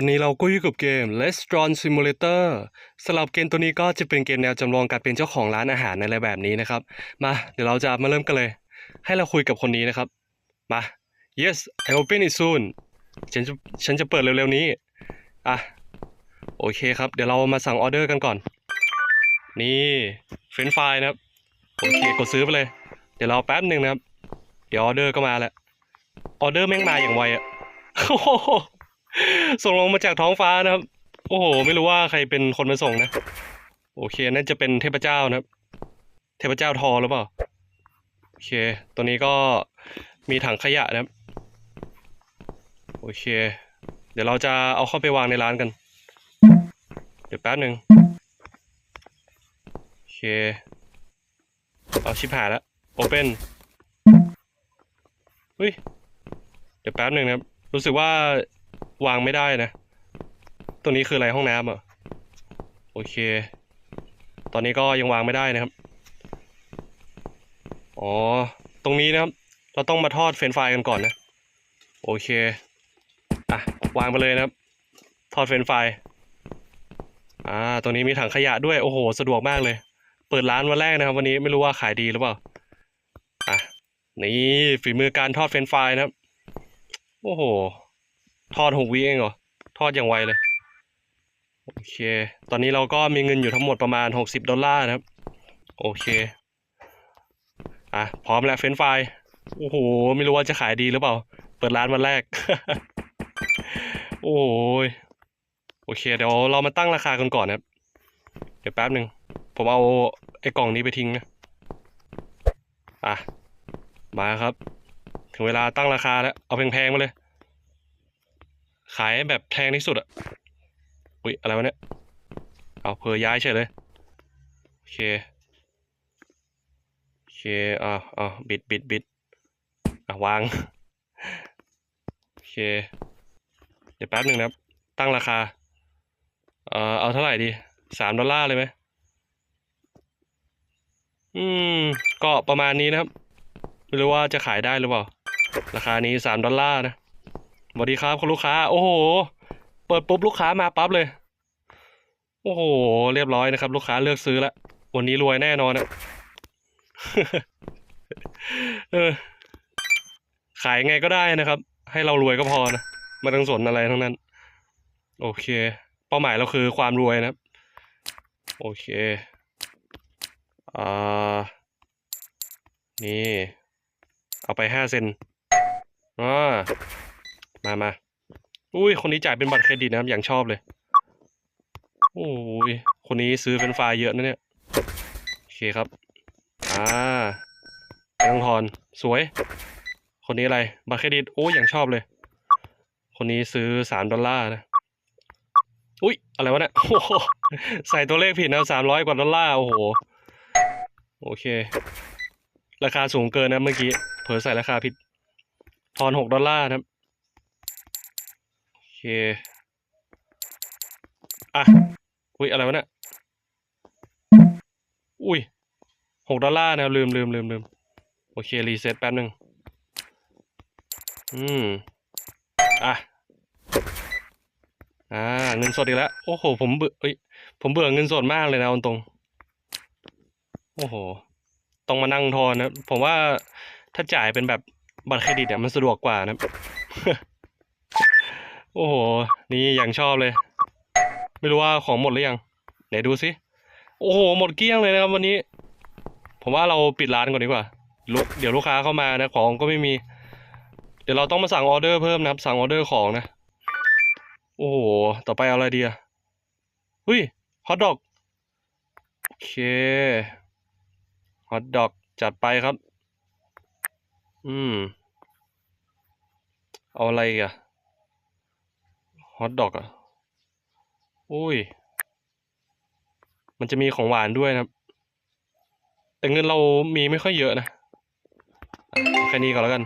วันนี้เราก็อยู่กับเกม Restaurant Simulator สำหรับเกมตัวนี้ก็จะเป็นเกมแนวจำลองการเป็นเจ้าของร้านอาหารอะไรแบบนี้นะครับ มาเดี๋ยวเราจะมาเริ่มกันเลย ให้เราคุยกับคนนี้นะครับ มา yes I open it soon ฉันจะฉันจะเปิดเร็วๆนี้ อะ โอเคครับ เดี๋ยวเรามาสั่งออเดอร์กันก่อน นี่เฟรนช์ฟรายนะครับ โอเคกดซื้อไปเลย เดี๋ยวเรอแป๊บหนึ่งนะครับ เดี๋ยวออเดอร์ก็มาแล้วออเดอร์แม่งมาอย่างไวอะ ส่งลงมาจากท้องฟ้านะครับ โอ้โห ไม่รู้ว่าใครเป็นคนมาส่งนะ โอเคน่าจะเป็นเทพเจ้านะครับ เทพเจ้าทอหรือเปล่า โอเค ตัวนี้ก็มีถังขยะนะครับ โอเค เดี๋ยวเราจะเอาเข้าไปวางในร้านกัน เดี๋ยวแป๊บหนึ่งโอเค เอาชิบหายแล้วโอเปนเฮ้ย เดี๋ยวแป๊บหนึ่งนะครับ รู้สึกว่า วางไม่ได้นะตัวนี้คืออะไรห้องน้ำเหรอโอเค ตอนนี้ก็ยังวางไม่ได้นะครับ อ๋อ ตรงนี้นะครับ เราต้องมาทอดเฟรนฟรายกันก่อนนะ โอเค อะ วางไปเลยนะครับ ทอดเฟรนฟรายอ่า ตรงนี้มีถังขยะด้วย โอ้โห สะดวกมากเลย เปิดร้านวันแรกนะครับ วันนี้ไม่รู้ว่าขายดีหรือเปล่า อะ นี่ฝีมือการทอดเฟรนฟรายนะครับ โอ้โห ทอดหกวิเองเหรอ ทอดอย่างไวเลย โอเค ตอนนี้เราก็มีเงินอยู่ทั้งหมดประมาณหกสิบดอลลาร์นะครับ โอเค อะ พร้อมแล้วเฟรนช์ฟรายโอ้โห ไม่รู้ว่าจะขายดีหรือเปล่า เปิดร้านวันแรก โอ้ยโอเค เดี๋ยวเรามาตั้งราคากันก่อนนะครับ เดี๋ยวแป๊บหนึ่ง ผมเอาไอ้กล่องนี้ไปทิ้งนะ อะ มาครับ ถึงเวลาตั้งราคาแล้ว เอาแพงๆมาเลย ขายแบบแพงที่สุดอะอุ๊ยอะไรวะเนี่ย เอาเพอย้ายเฉยเลย โอเค โอเคอ่าอ่าบิดบิดบิดอะวาง โอเค เดี๋ยวแป๊บหนึ่งนะครับ ตั้งราคา เอ่อ เอาเท่าไหร่ดี สามดอลลาร์เลยไหม อืม ก็ประมาณนี้นะครับ ไม่รู้ว่าจะขายได้หรือเปล่า ราคานี้สามดอลลาร์นะ สวัสดีครับคุณลูกค้า โอ้โห เปิดปุ๊บลูกค้ามาปั๊บเลย โอ้โห เรียบร้อยนะครับ ลูกค้าเลือกซื้อแล้ววันนี้รวยแน่นอนอะเออ ขายไงก็ได้นะครับ ให้เรารวยก็พอนะไมาต้องสนอะไรทั้งนั้น โอเค เป้าหมายเราคือความรวยนะครับ โอเคอ่านี่ เอาไปห้าเซนอ่า มามาอุ้ย คนนี้จ่ายเป็นบัตรเครดิตนะครับ อย่างชอบเลย โอ้ย คนนี้ซื้อเป็นไฟล์เยอะนะเนี่ย โอเคครับ อ่าไม่ต้องทอน สวย คนนี้อะไร บัตรเครดิต โอ้ยอย่างชอบเลย คนนี้ซื้อสามดอลลาร์นะ อุ้ย อะไรวะเนี่ย โอ้โห ใส่ตัวเลขผิดนะสามร้อยกว่าดอลลาร์ โอ้โห โอเค ราคาสูงเกินนะเมื่อกี้ เผลอใส่ราคาผิด ทอนหกดอลลาร์นะครับ เค อะ อุ้ยอะไรวะเนี่ย อุ้ยหกดอลลาร์นะลืมลืมลืมลืมโอเค รีเซ็ตแป๊บหนึ่งอืม อะ อ่า เงินสดอีกแล้ว โอ้โห ผมเบื่อเอ้ย ผมเบื่อเงินสดมากเลยนะตรงโอ้โห ต้องมานั่งทอนนะ ผมว่าถ้าจ่ายเป็นแบบบัตรเครดิตเนี่ยมันสะดวกกว่านะ โอ้โห นี่อย่างชอบเลย ไม่รู้ว่าของหมดหรือยัง ไหนดูสิ โอ้โห หมดเกลี้ยงเลยนะครับวันนี้ ผมว่าเราปิดร้านก่อนดีกว่า เดี๋ยวลูกค้าเข้ามานะ ของก็ไม่มี เดี๋ยวเราต้องมาสั่งออเดอร์เพิ่มนะครับ สั่งออเดอร์ของนะ โอ้โห ต่อไปเอาอะไรดีอะเฮ้ย ฮอทดอก โอเค ฮอทดอกจัดไปครับ อืม เอาอะไรอีกอะ ฮอทดอกอะอุ้ย มันจะมีของหวานด้วยนะครับแต่เงินเรามีไม่ค่อยเยอะนะแค่นี้ก่อนแล้วกัน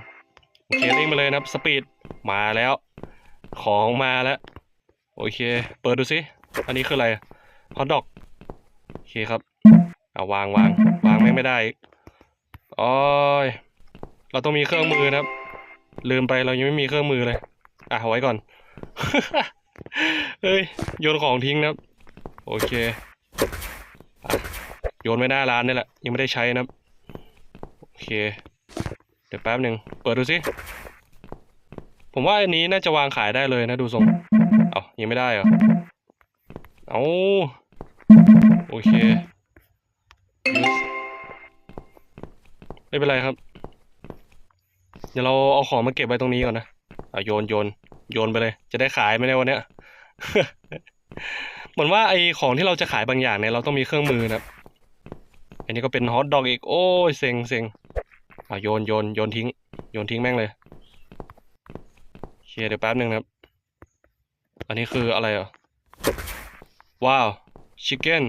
โอเคเร่งมาเลยนะครับสปีดมาแล้ว ของมาแล้ว โอเค เปิดดูสิอันนี้คืออะไรฮอทดอกโอเคครับเอาวางวางวางไม่ไม่ได้อีกโอ้ยเราต้องมีเครื่องมือนะครับ ลืมไปเรายังไม่มีเครื่องมือเลย อะเอาไว้ก่อน เฮ้ยโยนของทิ้งนะครับ โอเคโยนไว้หน้าร้านนี่แหละ ยังไม่ได้ใช้นะครับ โอเค เดี๋ยวแป๊บหนึ่งเปิดดูสิ ผมว่าอันนี้น่าจะวางขายได้เลยนะดูทรง เอายังไม่ได้เหรอ เอาโอเค ไม่เป็นไรครับ เดี๋ยวเราเอาของมาเก็บไว้ตรงนี้ก่อนนะอะโยนโยน โยนไปเลย จะได้ขายไหมในยวันเนี้ยเหมือนว่าไอของที่เราจะขายบางอย่างเนี่ยเราต้องมีเครื่องมือนะครับอันนี้ก็เป็นฮอทดอกอีก โอ้ยเซ็งเซ็งอะโยนโยนโยนทิ้ง โยนทิ้งแม่งเลยโอเคเดี๋ยวแป๊บหนึ่งนะครับ อันนี้คืออะไรอะ ว้าวชิคเก้น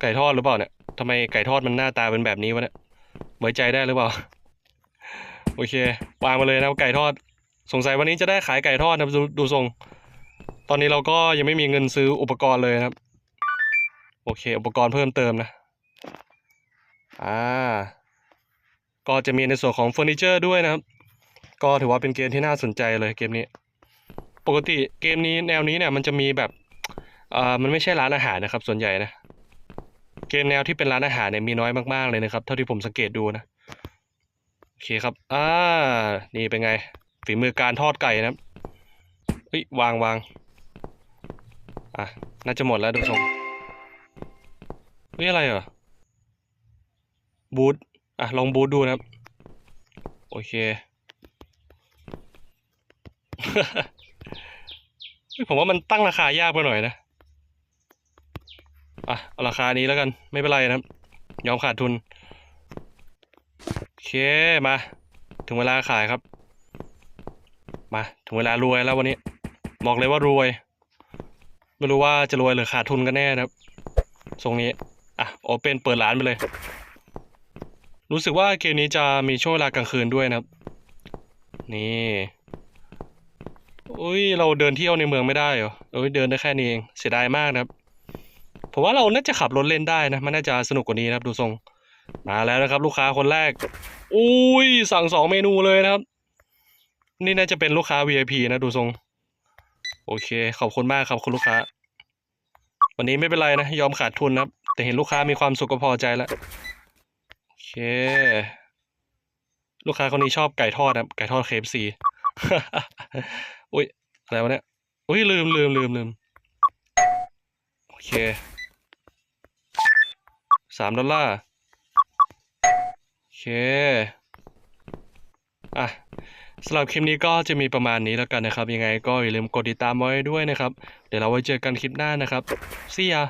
ไก่ทอดหรือเปล่าเนี่ยทำไมไก่ทอดมันหน้าตาเป็นแบบนี้วะเนี่ยไว้ใจได้หรือเปล่า โอเควางมาเลยนะไก่ทอด สงสัยวันนี้จะได้ขายไก่ทอดนะครับดูดูทรง ตอนนี้เราก็ยังไม่มีเงินซื้ออุปกรณ์เลยนะครับ โอเค อุปกรณ์เพิ่มเติมนะ อ่า ก็จะมีในส่วนของเฟอร์นิเจอร์ด้วยนะครับ ก็ถือว่าเป็นเกมที่น่าสนใจเลยเกมนี้ ปกติเกมนี้แนวนี้เนี่ยมันจะมีแบบอ่ามันไม่ใช่ร้านอาหารนะครับ ส่วนใหญ่นะ เกมแนวที่เป็นร้านอาหารเนี่ยมีน้อยมากๆเลยนะครับ เท่าที่ผมสังเกตดูนะ โอเคครับ อ่า นี่เป็นไง ฝีมือการทอดไก่นะครับเฮ้ยวางวางอะน่าจะหมดแล้วดูทรงเฮ้ยอะไรเหรอบูทอะลองบูทดูนะครับ โอเคเฮ้ยผมว่ามันตั้งราคายากไปหน่อยนะ อะเอาราคานี้แล้วกันไม่เป็นไรนะครับ ยอมขาดทุน โอเคมา ถึงเวลาขายครับ มา ถึงเวลารวยแล้ววันนี้บอกเลยว่ารวย ไม่รู้ว่าจะรวยหรือขาดทุนกันแน่นะครับทรงนี้ อะโอเปนเปิดร้านไปเลย รู้สึกว่าเกมนี้จะมีช่วงเวลากลางคืนด้วยนะครับ นี่อุ้ยเราเดินเที่ยวในเมืองไม่ได้เหรอเอ้ยเดินได้แค่นี้เองเสียดายมากนะครับผมว่าเราน่าจะขับรถเล่นได้นะมันน่าจะสนุกกว่านี้นะครับ ดูทรงมาแล้วนะครับ ลูกค้าคนแรก อุ้ยสั่งสองเมนูเลยนะครับ นี่น่าจะเป็นลูกค้า VIP นะดูทรง โอเค ขอบคุณมากครับคุณลูกค้า วันนี้ไม่เป็นไรนะ ยอมขาดทุนนะแต่เห็นลูกค้ามีความสุขก็พอใจแล้วโอเค ลูกค้าคนนี้ชอบไก่ทอดนะไก่ทอด KFC อุ้ยอะไรวะเนี่ยอุ้ยลืมลืมลืมลืมโอเคสามดอลลาร์โอเค อะ สำหรับคลิปนี้ก็จะมีประมาณนี้แล้วกันนะครับ ยังไงก็อย่าลืมกดติดตามไว้ด้วยนะครับ เดี๋ยวเราไว้เจอกันคลิปหน้านะครับ see ya